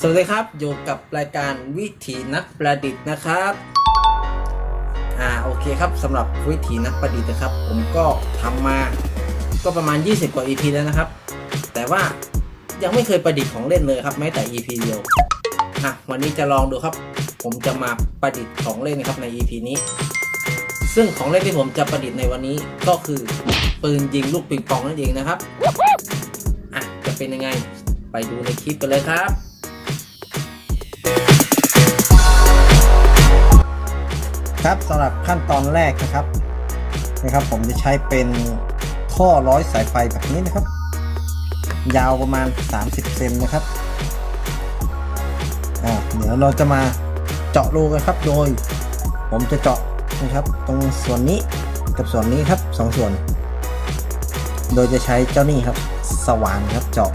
สวัสดีครับ อยู่กับรายการวิถีนักประดิษฐ์นะครับอ่าโอเคครับสำหรับวิถีนักประดิษฐ์นะครับ ผมก็ทำมาก็ประมาณ 20 กว่า EP แล้วนะครับ แต่ว่ายังไม่เคยประดิษฐ์ของเล่นเลยครับแม้แต่ EP เดียวอะวันนี้จะลองดูครับ ผมจะมาประดิษฐ์ของเล่นนะครับใน EP นี้ ซึ่งของเล่นที่ผมจะประดิษฐ์ในวันนี้ก็คือปืนยิงลูกปิงปองนั่นเองนะครับอะจะเป็นยังไงไปดูในคลิปกันเลยครับ ครับสำหรับขั้นตอนแรกนะครับนะครับ ผมจะใช้เป็นท่อร้อยสายไฟแบบนี้นะครับ ยาวประมาณ 30 เซนนะครับอ่าเดี๋ยวเราจะมาเจาะรูกันครับ โดย ผมจะเจาะนะครับ ตรงส่วนนี้กับส่วนนี้ครับสองส่วน โดยจะใช้เจ้านี่ครับ สว่านครับเจาะ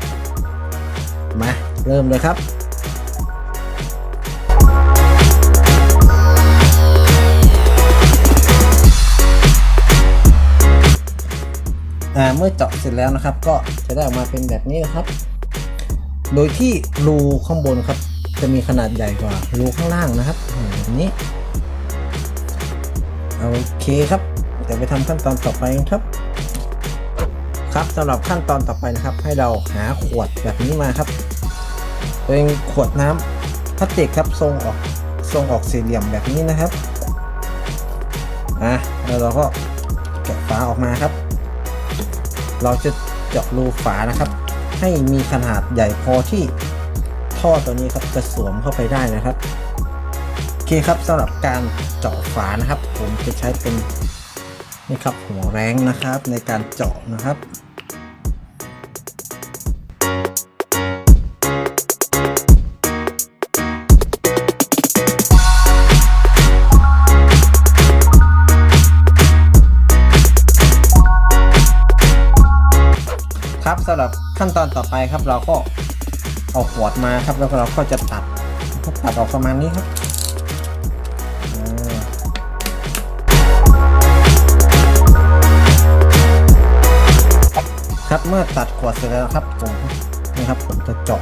มาเริ่มเลยครับ เมื่อเจาะเสร็จแล้วนะครับ ก็จะได้ออกมาเป็นแบบนี้นะครับ โดยที่รูข้างบนครับ จะมีขนาดใหญ่กว่ารูข้างล่างนะครับอ่าแบบนี้โอเคครับเดี๋ยวไปทำขั้นตอนต่อไปครับ ครับสำหรับขั้นตอนต่อไปนะครับ ให้เราหาขวดแบบนี้มาครับเป็นขวดน้ำพลาสติกครับทรงออกทรงออกสี่เหลี่ยมแบบนี้นะครับอะแล้วเราก็แกะฝาออกมาครับ เราจะเจาะรูฝานะครับ ให้มีขนาดใหญ่พอที่ท่อตัวนี้ครับจะสวมเข้าไปได้นะครับโอเคครับสำหรับการเจาะฝานะครับ ผมจะใช้เป็นนี่ครับหัวแรงนะครับในการเจาะนะครับ สำหรับขั้นตอนต่อไปครับ เราก็เอาขวดมาครับ แล้วเราก็จะตัดตัดออกประมาณนี้ครับครับเมื่อตัดขวดเสร็จแล้วครับผมนี่ครับผมจะเจาะ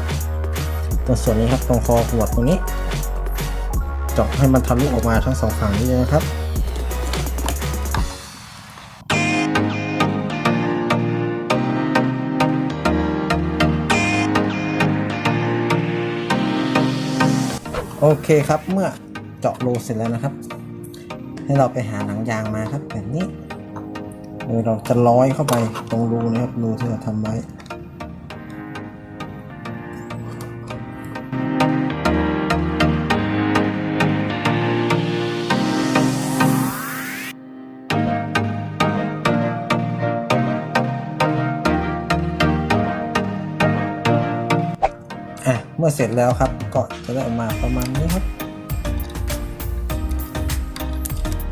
ตรงส่วนนี้ครับตรงคอขวดตรงนี้เจาะให้มันทะลุออกมาทั้งสองฝั่งนี้เลยนะครับ โอเคครับเมื่อเจาะรูเสร็จแล้วนะครับ ให้เราไปหาหนังยางมาครับแบบนี้โดยเราจะร้อยเข้าไปตรงรูนะครับรูที่เราทำไว้ มื่อเสร็จแล้วครับก็จะได้ออกมาประมาณนี้ครับ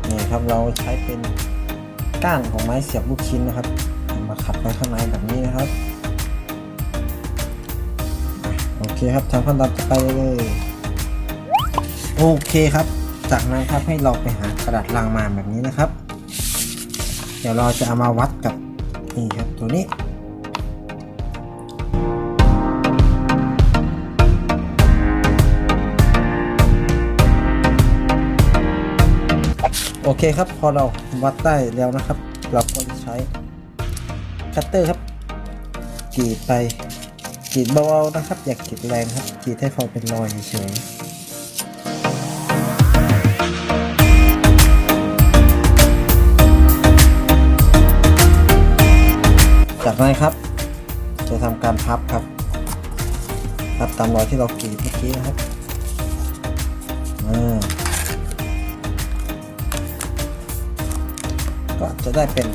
นี่ครับเราใช้เป็นก้านของไม้เสียบลูกชิ้นนะครับ มาขัดไว้ข้างในแบบนี้นะครับโอเคครับทำขั้นตอนต่อไปเลยโอเคครับ จากนั้นครับให้เราไปหากระดาษลังมาแบบนี้นะครับ เดี๋ยวเราจะเอามาวัดกับนี่ครับตัวนี้ โอเคครับ พอเราวัดได้แล้วนะครับ เราก็จะใช้คัตเตอร์ครับกรีดไปกรีดเบาๆนะครับ อย่ากกรีดแรงครับกรีดให้พอเป็นรอยเฉยจากนั้นครับ จะทำการพับครับพับตามรอยที่เรากรีดเมื่อกี้นะครับอ่า ก็จะได้เป็น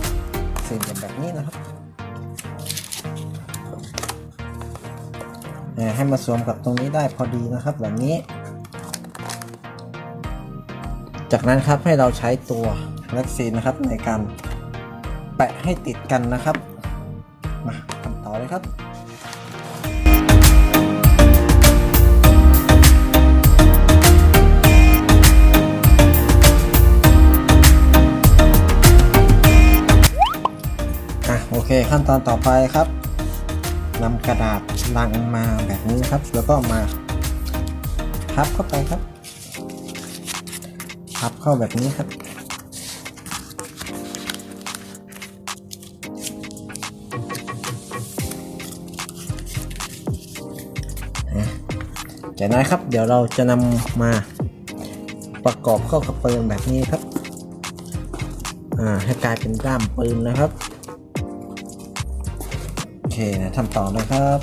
สี่เหลี่ยมแบบนี้นะครับให้มาสวมกับตรงนี้ได้พอดีนะครับแบบนี้ จากนั้นครับให้เราใช้ตัวแล็กซีนนะครับในการแปะให้ติดกันนะครับ มาทำต่อเลยครับ เคขั้นตอนต่อไปครับนำกระดาษลังมาแบบนี้ครับ แล้วก็มาพับเข้าไปครับ พับเข้าแบบนี้ครับ จากนั้นครับเดี๋ยวเราจะนำมาประกอบเข้ากับปืนแบบนี้ครับ อ่าให้กลายเป็นด้ามปืนนะครับ เคนะทำต่อนะครับ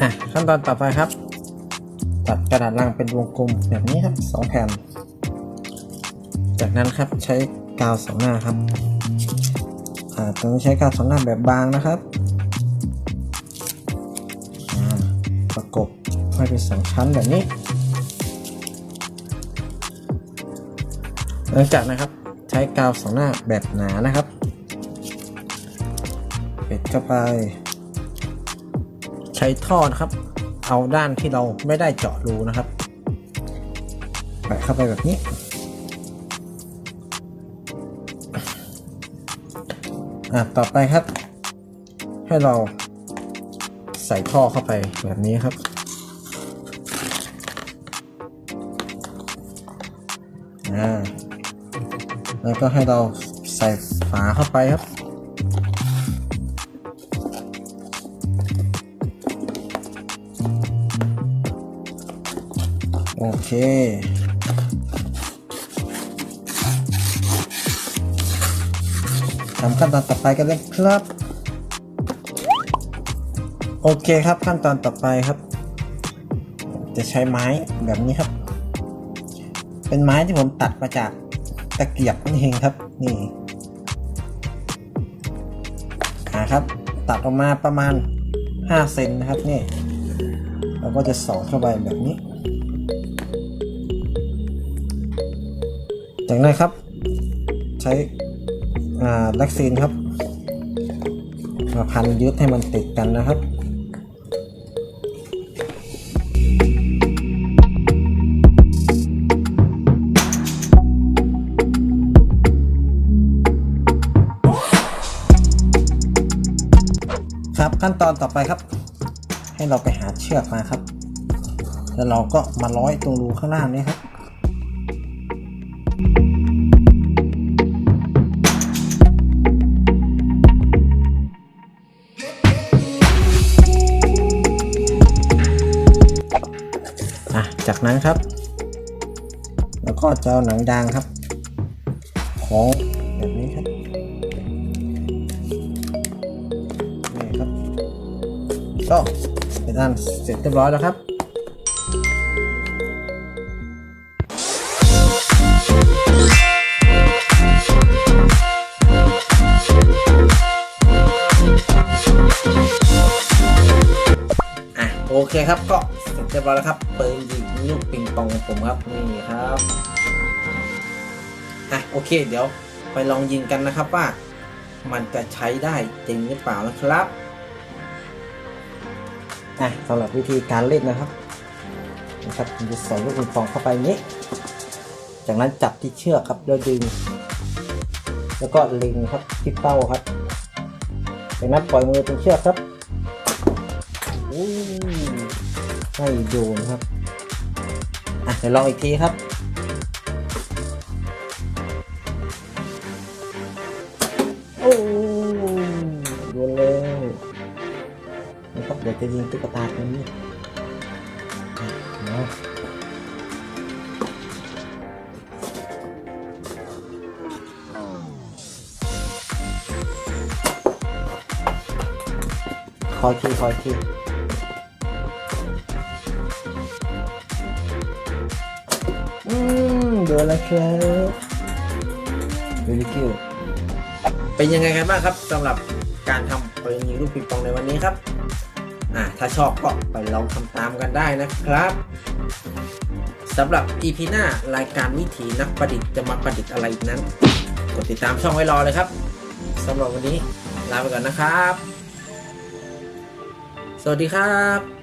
อะขั้นตอนต่อไปครับ ตัดกระดาษลังเป็นวงกลมแบบนี้ครับสองแผ่น จากนั้นครับใช้กาวสองหน้าครับ ตรงนี้ใช้กาวสองหน้าแบบบางนะครับประกบให้เป็นสองชั้นแบบนี้ หลังจากนะครับใช้กาวสองหน้าแบบหนานะครับปิดเข้าไป ใช้ท่อนะครับ เอาด้านที่เราไม่ได้เจาะรูนะครับแปะเข้าไปแบบนี้ อะต่อไปครับ ให้เราใส่ท่อเข้าไปแบบนี้ครับ อ่า แล้วก็ให้เราใส่ฝาเข้าไปครับโอเค ทำขั้นตอนต่อไปกันเลยครับ โอเคครับขั้นตอนต่อไปครับ จะใช้ไม้แบบนี้ครับ เป็นไม้ที่ผมตัดมาจากตะเกียบนี่เองครับ นี่อ่าครับ ตัดออกมาประมาณ 5 เซนนะครับนี่เราก็จะสอดเข้าไปแบบนี้ จากนั้นครับ ใช้ อ่าล็กซีนครับมาพันยึดให้มันติดกันนะครับครับขั้นตอนต่อไปครับ ให้เราไปหาเชือกมาครับ แล้วเราก็มาร้อยตรงรูข้างล่างนี้ครับ นั้นครับ แล้วก็จะเอาหนังยางครับ ของแบบนี้ครับนี่ครับก็เป็นอันเสร็จเรียบร้อยแล้วครับอะโอเคครับก็เสร็จเรียบร้อยแล้วครับปืนยิง ลูกปิงปองของผมครับนี่ครับอะโอเค เดี๋ยวไปลองยิงกันนะครับว่า มันจะใช้ได้จริงหรือเปล่านะครับอะสำหรับวิธีการเล่นนะครับนะครับผมจะใส่ลูกปิงปองเข้าไปนี้ จากนั้นจับที่เชือกครับแล้วดึง แล้วก็เล็งครับที่เป้าครับ จากนั้นปล่อยมือเป็นเชือกครับไม่โดนครับ เดี๋ยวลองอีกทีครับ โอ้โดนเลยนะครับเดี๋ยวจะยิงตุ๊กตาตัวนี้นะคอยทีคอยที โดนแล้วครับดูดิคิวเป็นยังไงกันบ้างครับสำหรับการทำปืนยิงลูกปิงปองในวันนี้ครับอ่าถ้าชอบก็ไปลองทำตามกันได้นะครับสำหรับ EP หน้ารายการวิถีนักประดิษฐ์จะมาประดิษฐ์อะไรนั้น กดติดตามช่องไว้รอเลยครับสำหรับวันนี้ลาไปก่อนนะครับ สวัสดีครับ